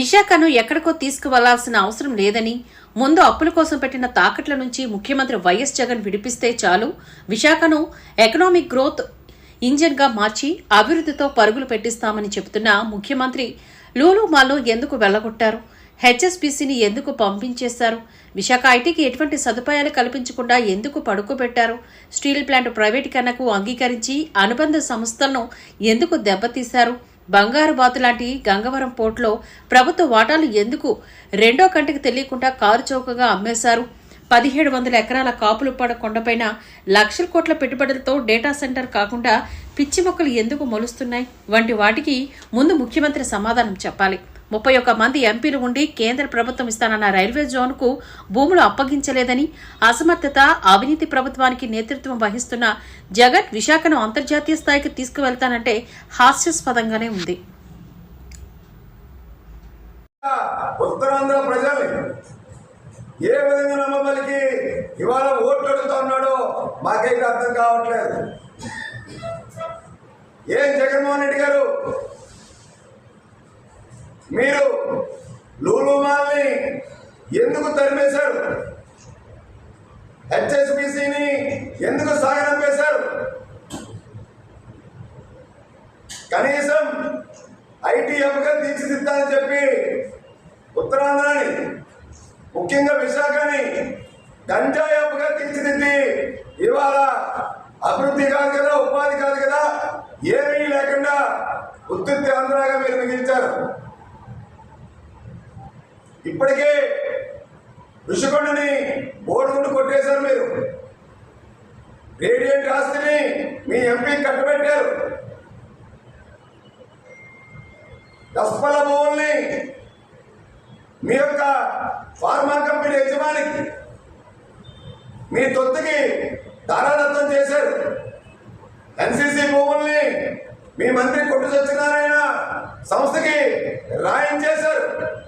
విశాఖను ఎక్కడికో తీసుకువెళ్ళాల్సిన అవసరం లేదని ముందు అప్పుల కోసం పెట్టిన తాకట్ల నుంచి ముఖ్యమంత్రి వైఎస్ జగన్ విడిపిస్తే చాలు. విశాఖను ఎకనామిక్ గ్రోత్ ఇంజిన్గా మార్చి అభివృద్ధితో పరుగులు పెట్టిస్తామని చెబుతున్న ముఖ్యమంత్రి లూలు మాల్లో ఎందుకు వెళ్ళగొట్టారు? హెచ్ఎస్బీసీని ఎందుకు పంపించేశారు? విశాఖ ఐటీకి ఎటువంటి సదుపాయాలు కల్పించకుండా ఎందుకు పడుకోబెట్టారు? స్టీల్ ప్లాంట్ ప్రైవేటీకరణకు అంగీకరించి అనుబంధ సంస్థలను ఎందుకు దెబ్బతీశారు? బంగారు బాతు లాంటి గంగవరం పోర్టులో ప్రభుత్వ వాటాలు ఎందుకు రెండో కంటికి తెలియకుండా కారు చౌకగా అమ్మేశారు? పదిహేడు వందల ఎకరాల కాపులుప్పాడ కొండపైన లక్షల కోట్ల పెట్టుబడులతో డేటా సెంటర్ కాకుండా పిచ్చి మొక్కలు ఎందుకు మొలుస్తున్నాయి? వంటి వాటికి ముందు ముఖ్యమంత్రి సమాధానం చెప్పాలి. ముప్పై ఒక్క మంది ఎంపీలు ఉండి కేంద్ర ప్రభుత్వం ఇస్తానన్న రైల్వే జోన్కు భూములు అప్పగించలేదని అసమర్థత అవినీతి ప్రభుత్వానికి నేతృత్వం వహిస్తున్న జగన్ విశాఖను అంతర్జాతీయ స్థాయికి తీసుకువెళ్తానంటే హాస్యాస్పదంగానే ఉంది. ఉత్తరాంధ్ర ఏ విధంగా నమ్మబలికి ఇవాళ ఓట్లు అడుగుతా ఉన్నాడో మాకైతే అర్థం కావట్లేదు. ఏం జగన్మోహన్ రెడ్డి గారు మీరు లూలుమాల్ని ఎందుకు తరిమేశారు? హెచ్ఎస్బిసిని ఎందుకు సాగనంపేశారు కనీసం ఐటీ హబ్గా తీర్చిదిద్దాలని చెప్పి ఉత్తరాంధ్రని ముఖ్యంగా విశాఖని గంజాయి హబ్గా తీర్చిదిద్ది ఇవాళ అభివృద్ధి కాదు కదా ఉపాధి కాదు కదా ఏమీ లేకుండా ఉత్పత్తి ఆంధ్రగా మీరు మిగిల్చారు. ఇప్పటికే ఋషికొండని బోర్డుగుండు కొట్టేశారు మీరు. రేడియంట్ ఆస్తిని మీ ఎంపీ కట్టబెట్టారు. దస్పల భూముల్ని మీ యొక్క ఫార్మా కంపెనీ యజమానికి మీ తొత్తుకి దారాదత్తం చేశారు. ఎన్సీసీ భూముల్ని మీ మంత్రి కొట్టు సత్యనారాయణ సంస్థకి రాయించేశారు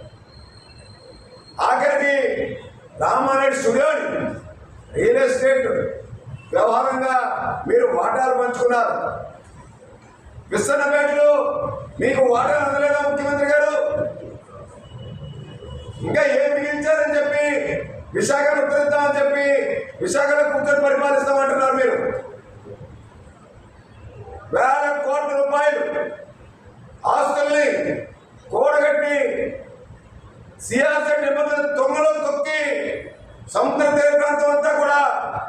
ఆఖరిది రామారెడ్డి స్టూడియోని రియల్ ఎస్టేట్ వ్యవహారంగా మీరు వాటాలు పంచుకున్నారు. విస్తన్నపేటలో మీకు వాటాలు అందలేదా ముఖ్యమంత్రి గారు? ఇంకా ఏం మిగిలించారని చెప్పి విశాఖను ఉత్తరిద్దామని చెప్పి విశాఖలో కూర్చొని పరిపాలిస్తామంటున్నారు మీరు. వేల కోట్ల రూపాయలు ఆస్తుల్ని కూడగట్టి సియాసెట్ సముద్ర తీర ప్రాంతం అంతా కూడా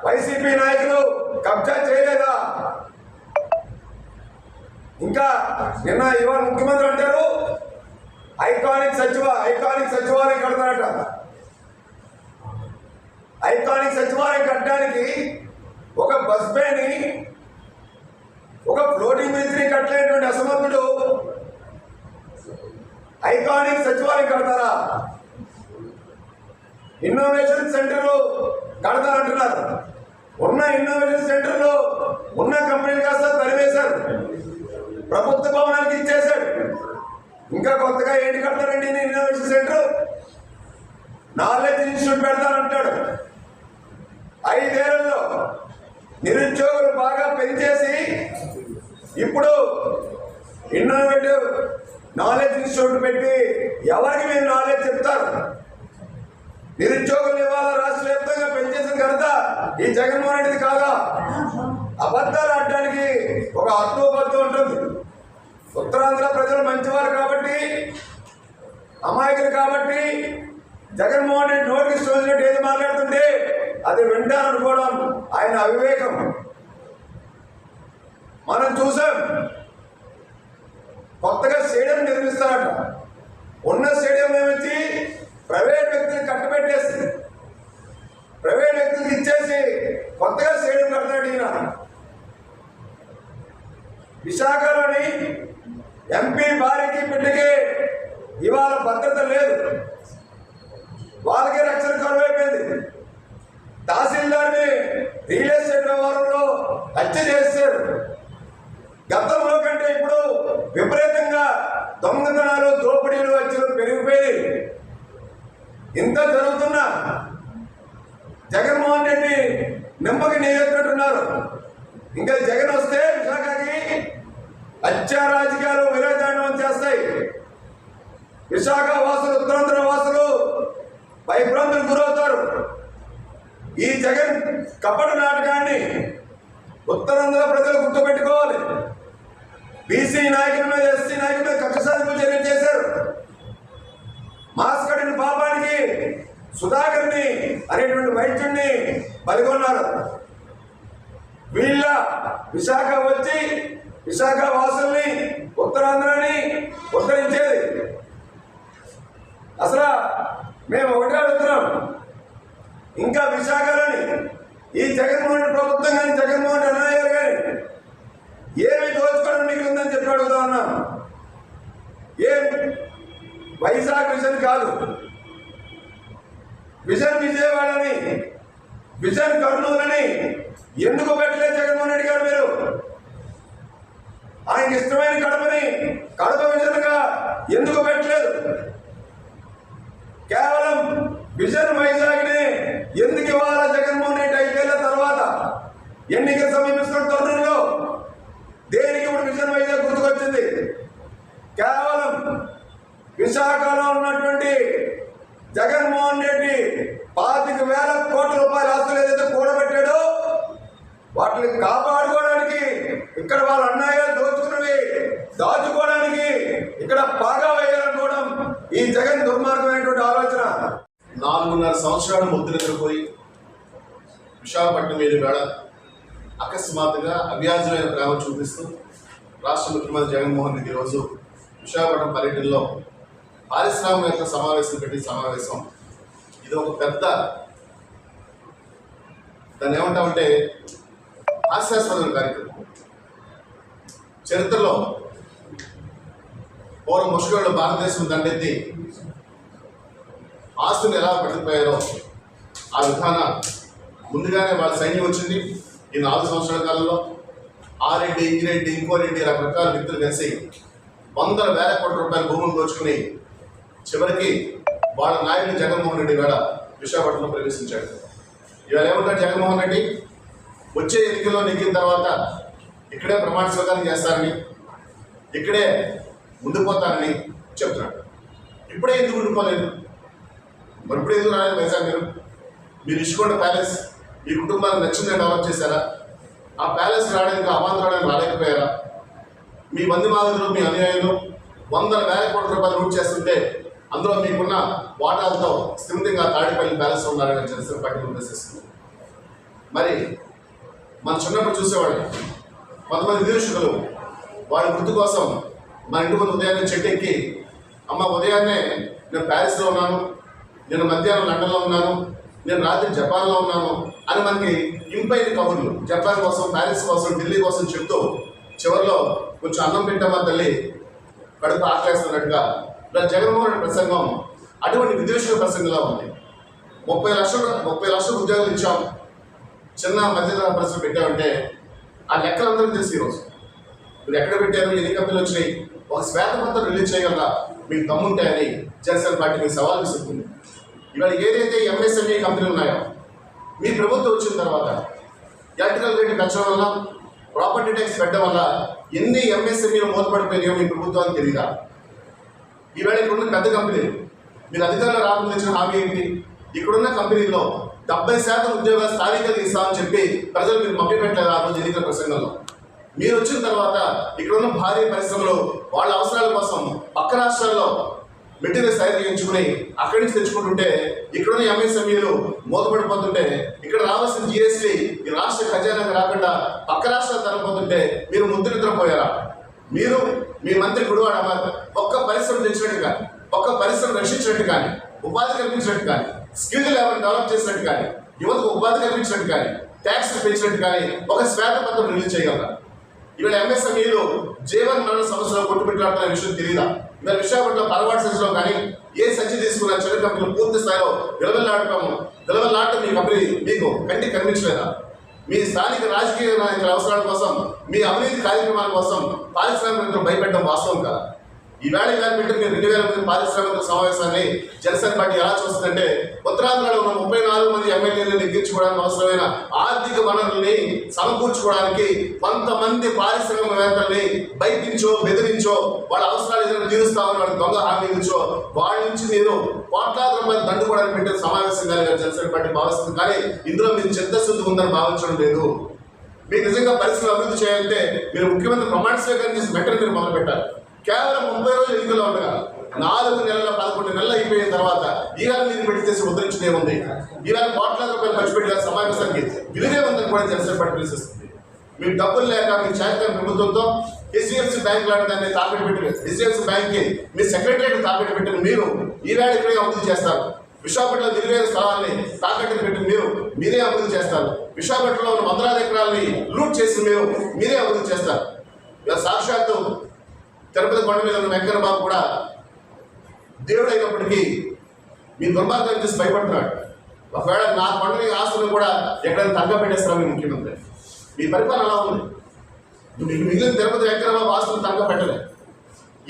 వైసీపీ నాయకులు కబ్జా చేయలేదా? ఇంకా నిన్న ఇవాళ ముఖ్యమంత్రి అంటారు ఐకానిక్ సచివ ఐకానిక్ సచివాలయం కడతారట. ఐకానిక్ సచివాలయం కట్టడానికి ఒక బస్ బేని ఒక ఫ్లోటింగ్ బ్రిడ్జ్ని కట్టలేటువంటి అసమర్థుడు ఐకానిక్ సచివాలయం కడతారా? ఇన్నోవేషన్ సెంటర్లు కడతారంటున్నారు ఉన్న ఇన్నోవేషన్ సెంటర్లు ఉన్న కంపెనీలు కాస్త తరివేశారు ప్రభుత్వ భవనానికి ఇచ్చేశాడు ఇంకా కొత్తగా ఏంటి కడతారండి ఇన్నోవేషన్ సెంటర్ నాలెడ్జ్ ఇన్స్టిట్యూట్ పెడతానంటాడు ఐదేళ్ళలో నిరుద్యోగులు బాగా పెంచేసి ఇప్పుడు ఇన్నోవేటివ్ నాలెడ్జ్ ఇన్స్టిట్యూట్ పెట్టి ఎవరికి మీరు నాలెడ్జ్ చెప్తారు? నిరుద్యోగులు నివారణ రాష్ట్ర వ్యాప్తంగా పెంచేసిన ఘనత ఈ జగన్మోహన్ రెడ్డిది కాదా? అబద్ధాలు ఆడడానికి ఒక అర్థోపద్ధం ఉంటుంది. ఉత్తరాంధ్ర ప్రజలు మంచివారు కాబట్టి అమాయకులు కాబట్టి జగన్మోహన్ రెడ్డి నోటికి చూసినట్టు ఏది మాట్లాడుతుంటే అది వింటారనుకోవడం ఆయన అవివేకం. మనం చూసాం కొత్తగా స్టేడియం నిర్మిస్తారట. ఉన్న స్టేడియం ఏమిచ్చి ప్రైవేట్ ఇంత జరుగుతున్నా జగన్మోహన్ రెడ్డి నింపకి నీరెత్తినట్టున్నారు ఇంకా జగన్ వస్తే విశాఖకి హత్యా రాజకీయాలు విరోధాండం చేస్తాయి. విశాఖ వాసులు ఉత్తరాంధ్ర వాసులు భయభ్రాంతులు గురవుతారు. ఈ జగన్ కపట నాటకాన్ని ఉత్తరాంధ్ర ప్రజలు గుర్తుపెట్టుకోవాలి. బీసీ నాయకుల మీద ఎస్సీ నాయకుల మీద కక్ష సాధింపు చర్యలు చేశారు. మాస్క్ పాపానికి సుధాకర్ని అనేటువంటి వైద్యుడిని బలిగొన్నారు వీళ్ళ విశాఖ వచ్చి విశాఖ వాసుల్ని ఉత్తరాంధ్రాన్ని ఉద్ధరించేది. అసలు మేము ఒకటే అడుగుతున్నాం. ఇంకా విశాఖలోని ఈ జగన్మోహన్ ప్రభుత్వం కానీ జగన్మోహన్ అన్నయ్య గారు కానీ ఏమి దోచుకోవడం మిగిలిందని చెప్పి అడుగుతా ఉన్నాం. ఏం? వైజాగ్ విజన్ కాదు. విజన్ విజయవాడని విజన్ కర్నూలని ఎందుకు పెట్టలేదు జగన్మోహన్ రెడ్డి గారు మీరు? ఆయనకి ఇష్టమైన కడపని కడప విజన్ ఎందుకు పెట్టలేదు? కేవలం విజన్ వైజాగ్ని ఎందుకు ఇవ్వాలా జగన్మోహన్ రెడ్డి ఐదేళ్ళ తర్వాత? ఎన్నికలు సమీపిస్తున్న తరుణంలో దేనికి ఇప్పుడు విజన్ వైజాగ్ గుర్తుకొచ్చింది? కేవలం విశాఖలో ఉన్నటువంటి జగన్మోహన్ రెడ్డి పాతిక వేల కోట్ల రూపాయల ఆస్తులు ఏదైతే కూడబెట్టాడో వాటిని కాపాడుకోవడానికి ఇక్కడ వాళ్ళ అన్నయ్య దోచుకున్నవి దాచుకోవడానికి ఇక్కడ బాగా వేయాలనుకోవడం ఈ జగన్ దుర్మార్గమైనటువంటి ఆలోచన. నాలుగున్నర సంవత్సరాలు ముద్దు విశాఖపట్నం మీద వేళ అకస్మాత్తుగా అవ్యాజమైన ప్రేమ చూపిస్తూ రాష్ట్ర ముఖ్యమంత్రి జగన్మోహన్ రెడ్డి ఈరోజు విశాఖపట్నం పర్యటనలో పారిశ్రామిక సమావేశం పెట్టి సమావేశం. ఇది ఒక పెద్ద దాన్ని ఏమంటామంటే హాస్యాస్పదమైన కార్యక్రమం. చరిత్రలో పూర్వ ముష్కరులు భారతదేశం దండెత్తి ఆస్తులు ఎలా పట్టుకుపోయారో ఆ విధాన ముందుగానే వాళ్ళ సైన్యం వచ్చింది. ఈ నాలుగు సంవత్సరాల కాలంలో ఆరెడ్డి రెడ్డి ఇంకోరెడ్డి రకరకాల వ్యక్తులు కలిసి వందల వేల కోట్ల రూపాయల భూములు దోచుకుని చివరికి వాళ్ళ నాయకుడు జగన్మోహన్ రెడ్డి వేళ విశాఖపట్నంలో ప్రవేశించాడు. ఇవాళ ఏమంటాడు జగన్మోహన్ రెడ్డి? వచ్చే ఎన్నికల్లో నెగ్గిన తర్వాత ఇక్కడే ప్రమాణ స్వీకారం చేస్తారని ఇక్కడే ఉండిపోతారని చెప్తున్నాడు. ఇప్పుడే ఎందుకు ఉండిపోలేదు? మరి ఇప్పుడు ఎందుకు రాలేదు వైజాగ్ మీరు? మీరు ఇచ్చుకున్న ప్యాలెస్ మీ కుటుంబానికి నచ్చిందని డెవలప్ చేశారా? ఆ ప్యాలెస్ రావడానికి అవాంతరాడానికి రాలేకపోయారా? మీ మంది మాదిరిలో మీ అనుయాయులు వందల వేల కోట్ల రూపాయలు రూట్ చేస్తుంటే అందులో మీకున్న వాటాలతో స్థిమితంగా తాడిపల్లి బ్యాలెన్స్ ఉన్నారని జనసేన పార్టీ ఉద్దేశిస్తుంది మరి మన చిన్నప్పుడు చూసేవాళ్ళు. కొంతమంది నిరీక్షకులు వారి వృత్తి కోసం మన ఇంటి ముందు ఉదయాన్నే చెట్టు ఎక్కి అమ్మ ఉదయాన్నే నేను ప్యారిస్లో ఉన్నాను నేను మధ్యాహ్నం లండన్లో ఉన్నాను నేను రాత్రి జపాన్లో ఉన్నాను అని మనకి ఇంపైన కబుర్లు. జపాన్ కోసం ప్యారిస్ కోసం ఢిల్లీ కోసం చెప్తూ చివరిలో కొంచెం అన్నం పెట్టామా తల్లి? కడుపు ఆకలేస్తున్నట్టుగా ఇలా జగన్మోహన్ ప్రసంగం అటువంటి విదేశీయ ప్రసంగంగా ఉంది. ముప్పై లక్షలు ముప్పై లక్షల ఉద్యోగాలు ఇచ్చాం. చిన్న మధ్యతర పరిశ్రమ పెట్టామంటే ఆ లెక్కలందరికీ తెలుసు ఈరోజు మీరు ఎక్కడ పెట్టారు ఎన్ని కంపెనీలు వచ్చినాయి ఒక శ్వేతపత్రం రిలీజ్ చేయగలరా మీకు దమ్ముంటాయని జనసేన పార్టీ మీకు సవాల్ విసురుతుంది. ఇవాళ ఏదైతే ఎంఎస్ఎంఈ కంపెనీలు ఉన్నాయో మీ ప్రభుత్వం వచ్చిన తర్వాత ఎలక్ట్రికల్ రేటు పెంచడం వల్ల ప్రాపర్టీ ట్యాక్స్ పెట్టడం వల్ల ఎన్ని ఎంఎస్ఎంఈలు మూతపడిపోయినాయో మీ ప్రభుత్వానికి తెలియదా ఈవేళ ఇక్కడున్న పెద్ద కంపెనీలు మీరు అధికారులు రాకుండా ఇచ్చిన హామీ ఏంటి? ఇక్కడున్న కంపెనీల్లో డెబ్బై శాతం ఉద్యోగాలు స్థానికంగా ఇస్తామని చెప్పి ప్రజలు మీరు మభ్య పెట్టలేదు ఆ రోజు ఎన్నికల ప్రసంగంలో? మీరు వచ్చిన తర్వాత ఇక్కడున్న భారీ పరిశ్రమలు వాళ్ళ అవసరాల కోసం పక్క రాష్ట్రాల్లో మెటీరియల్స్ తయారు చేయించుకుని అక్కడి నుంచి తెచ్చుకుంటుంటే ఇక్కడున్న ఎంఎస్ఎంఈలు మూతపడిపోతుంటే ఇక్కడ రావాల్సిన జిఎస్టీ ఈ రాష్ట్ర ఖజానాకు రాకుండా పక్క రాష్ట్రాలు తరలిపోతుంటే మీరు ముద్దు నిద్రపోయారా మీరు మీ మంత్రి గుడివాడ అమర్ ఒక్క పరిశ్రమ తెచ్చినట్టు కానీ ఒక్క పరిశ్రమ రక్షించినట్టు కానీ ఉపాధి కల్పించినట్టు కానీ స్కిల్ లెవెల్ డెవలప్ చేసినట్టు కానీ యువతకు ఉపాధి కల్పించినట్టు కానీ ట్యాక్స్ పెంచినట్టు కానీ ఒక శ్వేతపత్రం రిలీజ్ చేయగలరా? ఇవాళ ఎంఎస్ఎంఈలు జీవన్ మరణ సమస్యలో కొట్టుబెట్టాడుతున్న విషయం తెలియదా ఇలా విశాఖపట్నం పరవాడ సెన్స్లో కానీ ఏ సంచి తీసుకున్న చిన్న కంపెనీలు పూర్తి స్థాయిలో విలవెల్లాడటం విలవెల్లాడటం మీ కంపెనీ మీకు కంటికి కనిపించలేదా? మీ స్థానిక రాజకీయ నాయకుల అవసరాల కోసం మీ అవినీతి కార్యక్రమాల కోసం పారిశ్రామికవేత్తలు భయపెట్టడం వాస్తవం కదా. ఈవేళ ఇవాళ పెట్టిన రెండు వేల మంది పారిశ్రామిక సమావేశాన్ని జనసేన పార్టీ ఎలా చూస్తుందంటే ఉత్తరాంధ్రలో ఉన్న ముప్పై నాలుగు మంది ఎమ్మెల్యేలను ఎక్కించుకోవడానికి అవసరమైన ఆర్థిక వనరుల్ని సమకూర్చుకోవడానికి కొంతమంది పారిశ్రామికవేత్తల్ని బయటించో బెదిరించో వాళ్ళ అవసరాలు ఏదైనా తీరుస్తామని వాళ్ళ దొంగ హామీ ఇచ్చో వాళ్ళ నుంచి మీరు కోట్లాది రూపాయలు దండుకోవడానికి పెట్టే సమావేశం కానీ జనసేన పార్టీ భావిస్తుంది. కానీ ఇందులో మీరు చిత్తశుద్ధి ఉందని భావించడం లేదు. మీరు నిజంగా పరిస్థితులు అభివృద్ధి చేయాలంటే మీరు ముఖ్యమంత్రి ప్రమాణ స్వీకారం చేసి వెంటనే మీరు మొదలు పెట్టారు కేవలం ముప్పై రోజులు ఎన్నికల్లో ఉండగా నాలుగు నెలల పదకొండు నెలలు అయిపోయిన తర్వాత ఈవేళ మీద పెట్టి చేసి ఉద్ధరించడే ఉంది. ఈవేళ కోట్లాది రూపాయలు ఖర్చు పెట్టిన సమావేశానికి విలువే ఉందని కూడా జనసేన పార్టీ పిలిపిస్తుంది మీరు డబ్బులు లేక మీ చేతకాని ప్రభుత్వంతో హెచ్డిఎఫ్సి బ్యాంక్ లాంటి దాన్ని తాకట్టు పెట్టిన హెచ్డిఎఫ్సి బ్యాంక్కి మీ సెక్రటరీ తాకట్టు పెట్టిన మీరు ఈవేళ ఇక్కడే అభివృద్ధి చేస్తారు. విశాఖపట్నంలో నిలువైన స్థలాన్ని తాకట్టు పెట్టి మీరు మీరే అభివృద్ధి చేస్తారు. విశాఖపట్నంలో ఉన్న వందలాది ఎకరాలని లూట్ చేసి మీరు మీరే అభివృద్ధి చేస్తారు. సాక్షాత్తు తిరుపతి కొండ మీద ఉన్న వెంకన్న బాబు కూడా దేవుడు అయినప్పటికీ మీ దుర్మార్గం చూసి భయపడుతున్నాడు. ఒకవేళ నా కొండ మీద ఆస్తులను కూడా ఎక్కడైనా తగ్గ పెట్టేస్తారా మీ ముఖ్యమంత్రి? మీ పరిపాలన అలా ఉంది? మిగిలిన తిరుపతి వెంకన్న బాబు ఆస్తులు తగ్గ పెట్టలే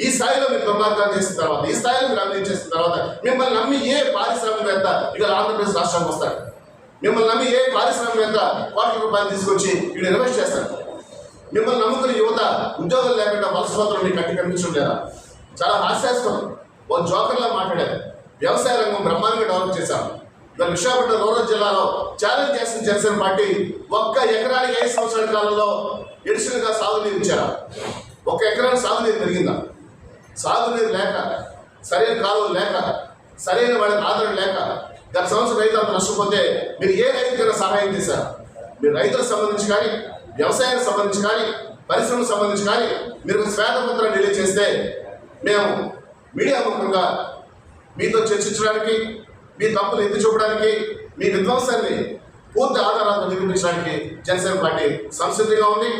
ఈ స్థాయిలో మీరు దుర్మార్గాన్ని చేసిన తర్వాత ఈ స్థాయిలో మీరు అభివృద్ధి చేసిన తర్వాత మిమ్మల్ని నమ్మి ఏ పారిశ్రామికవేత్త ఇక్కడ ఆంధ్రప్రదేశ్ రాష్ట్రానికి వస్తాడు? మిమ్మల్ని నమ్మి ఏ పారిశ్రామికవేత్త కోట్ల రూపాయలు తీసుకొచ్చి ఇక్కడ ఇన్వెస్ట్ చేస్తారు మిమ్మల్ని నమ్ముకున్న యువత ఉద్యోగం లేకుండా వలసపోతున్న మీకు కట్టి కనిపించడం చాలా హాస్యాస్పదం. ఓ జోకర్లా మాట్లాడారు. వ్యవసాయ రంగం బ్రహ్మాండంగా డెవలప్ చేశాం ఇవాళ విశాఖపట్నం రూరల్ జిల్లాలో ఛాలెంజ్ చేసిన జనసేన పార్టీ ఒక్క ఎకరానికి ఐదు సంవత్సరాల కాలంలో ఎడిషనల్గా సాగునీరు ఇచ్చారా. ఒక్క ఎకరానికి సాగునీరు పెరిగిందా? సాగునీరు లేక సరైన కాలువలు లేక సరైన వాళ్ళకి ఆదరణ లేక గత సంవత్సరం రైతు అంత నష్టపోతే మీరు ఏ రైతుకైనా సహాయం చేశారు? మీరు రైతులకు సంబంధించి కానీ వ్యవసాయానికి సంబంధించి కానీ పరిశ్రమకు సంబంధించి కానీ మీరు శ్వేతపత్రం శ్వేతపత్రాన్ని రిలీజ్ చేస్తే మేము మీడియా ముఖంగా మీతో చర్చించడానికి మీ తప్పులు ఎత్తి చూపడానికి మీ విధ్వంసాన్ని పూర్తి ఆధారాలతో నిరూపించడానికి జనసేన పార్టీ సంసిద్ధంగా ఉంది.